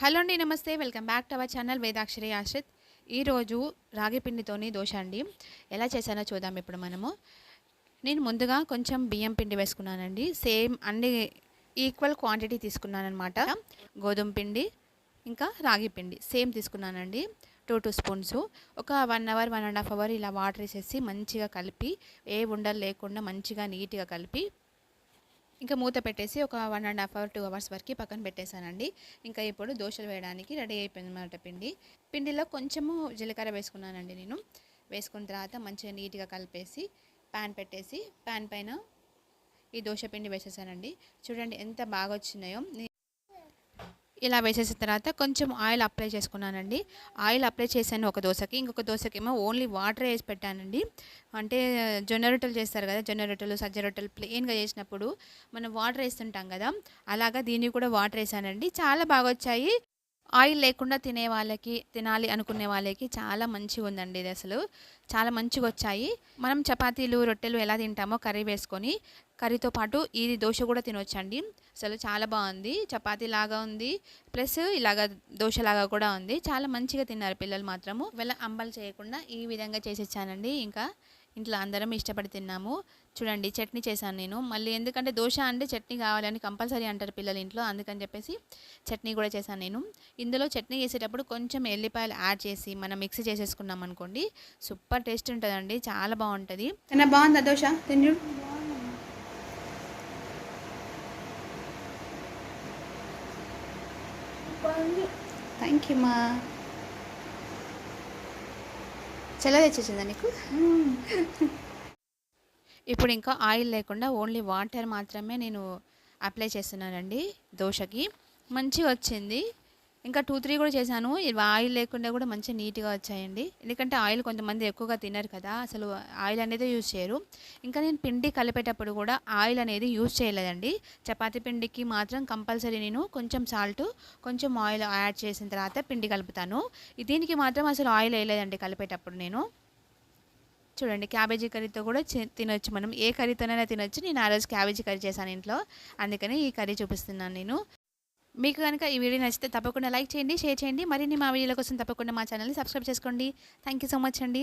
Hello అండి namaste. Welcome back to our channel Vedakshari Ashrith. ఈరోజు రాగి పిండితోని దోశ అండి. ఎలా చేశానో చూద్దాం ఇప్పుడు మనము. నేను ముందుగా కొంచెం బియ్యం పిండి వేసుకున్నానండి. సేమ్ అన్ని ఈక్వల్ క్వాంటిటీ తీసుకున్నానమాట గోధుమ పిండి ఇంకా రాగి పిండి సేమ్ తీసుకున్నానండి. Two two spoons. ఒక one hour one and half hour ఇలా వాటర్ వేసేసి మంచిగా కలిపి ఏ ఉండలు లేకుండా మంచిగా నీట్గా కలిపి ఇంకా మూత పెట్టేసి ఒక one and half hour two hours వరకు పక్కన పెట్టేశానండి. ఇంకా ఇప్పుడు దోశలు వేయడానికి రెడీ అయిపోయింది అన్నమాట పిండి. పిండిలో కొంచెము జీలకర్ర వేసుకున్నానండి నేను. వేసుకున్న తర్వాత మంచిగా నీట్గా కలిపేసి ప్యాన్ పెట్టేసి ప్యాన్ పైన ఈ దోశ పిండి వేసేసానండి. చూడండి ఎంత బాగా వచ్చినాయో ఇలా వేసేసిన తర్వాత కొంచెం ఆయిల్ అప్లై చేసుకున్నానండి. ఆయిల్ అప్లై చేశాను ఒక దోశకి. ఇంకొక దోశకేమో ఓన్లీ వాటర్ వేసి పెట్టానండి. అంటే జొన్న రొట్టెలు చేస్తారు కదా జొన్న రొట్టెలు సజ్జ రొట్టెలు ప్లెయిన్గా చేసినప్పుడు మనం వాటర్ వేస్తుంటాం కదా అలాగా దీన్ని కూడా వాటర్ వేసానండి. చాలా బాగా వచ్చాయి ఆయిల్ లేకుండా తినే వాళ్ళకి తినాలి అనుకునే వాళ్ళకి చాలా మంచిగా ఉందండి ఇది అసలు. చాలా మంచిగా వచ్చాయి మనం చపాతీలు రొట్టెలు ఎలా తింటామో కర్రీ వేసుకొని కర్రీతో పాటు ఇది దోశ కూడా తినొచ్చండి. అసలు చాలా బాగుంది. చపాతీ లాగా ఉంది. ప్లస్ ఇలాగా దోశలాగా కూడా ఉంది. చాలా మంచిగా తిన్నారు పిల్లలు మాత్రము. వీళ్ళ అంబలు చేయకుండా ఈ విధంగా చేసి ఇచ్చానండి ఇంకా ఇంట్లో అందరం ఇష్టపడి తిన్నాము. చూడండి చట్నీ చేశాను నేను. మళ్ళీ ఎందుకంటే దోశ అంటే చట్నీ కావాలని కంపల్సరీ అంటారు పిల్లలు ఇంట్లో. అందుకని చెప్పేసి చట్నీ కూడా చేశాను నేను. ఇందులో చట్నీ చేసేటప్పుడు కొంచెం ఎల్లిపాయలు యాడ్ చేసి మనం మిక్సీ చేసేసుకున్నాం అనుకోండి సూపర్ టేస్ట్ ఉంటుందండి. చాలా బాగుంటుంది. బాగుందా దోశ? తిండు థ్యాంక్ యూ మా చెల్ల తెచ్చేసిందా నీకు? ఇప్పుడు ఇంకా ఆయిల్ లేకుండా ఓన్లీ వాటర్ మాత్రమే నేను అప్లై చేస్తున్నానండి దోశకి. మంచిగా వచ్చింది. ఇంకా టూ త్రీ కూడా చేశాను. ఇవి ఆయిల్ లేకుండా కూడా మంచి నీట్గా వచ్చాయండి. ఎందుకంటే ఆయిల్ కొంతమంది ఎక్కువగా తినరు కదా అసలు ఆయిల్ అనేది యూజ్ చేయరు. ఇంకా నేను పిండి కలిపేటప్పుడు కూడా ఆయిల్ అనేది యూజ్ చేయలేదండి. చపాతీ పిండికి మాత్రం కంపల్సరీ నేను కొంచెం సాల్ట్ కొంచెం ఆయిల్ యాడ్ చేసిన తర్వాత పిండి కలుపుతాను. దీనికి మాత్రం అసలు ఆయిల్ వేయలేదండి కలిపేటప్పుడు నేను. చూడండి క్యాబేజీ కర్రీతో కూడా తినొచ్చు మనం. ఏ కర్రీతోనైనా తినొచ్చు. నేను ఆ రోజు క్యాబేజీ కర్రీ చేశాను ఇంట్లో. అందుకని ఈ కర్రీ చూపిస్తున్నాను నేను. మీకు కనుక ఈ వీడియో నచ్చితే తప్పకుండా లైక్ చేయండి షేర్ చేయండి. మరిన్ని మా వీడియోల కోసం తప్పకుండా మా ఛానల్ని సబ్స్క్రైబ్ చేసుకోండి. థ్యాంక్ యూ సో మచ్ అండి.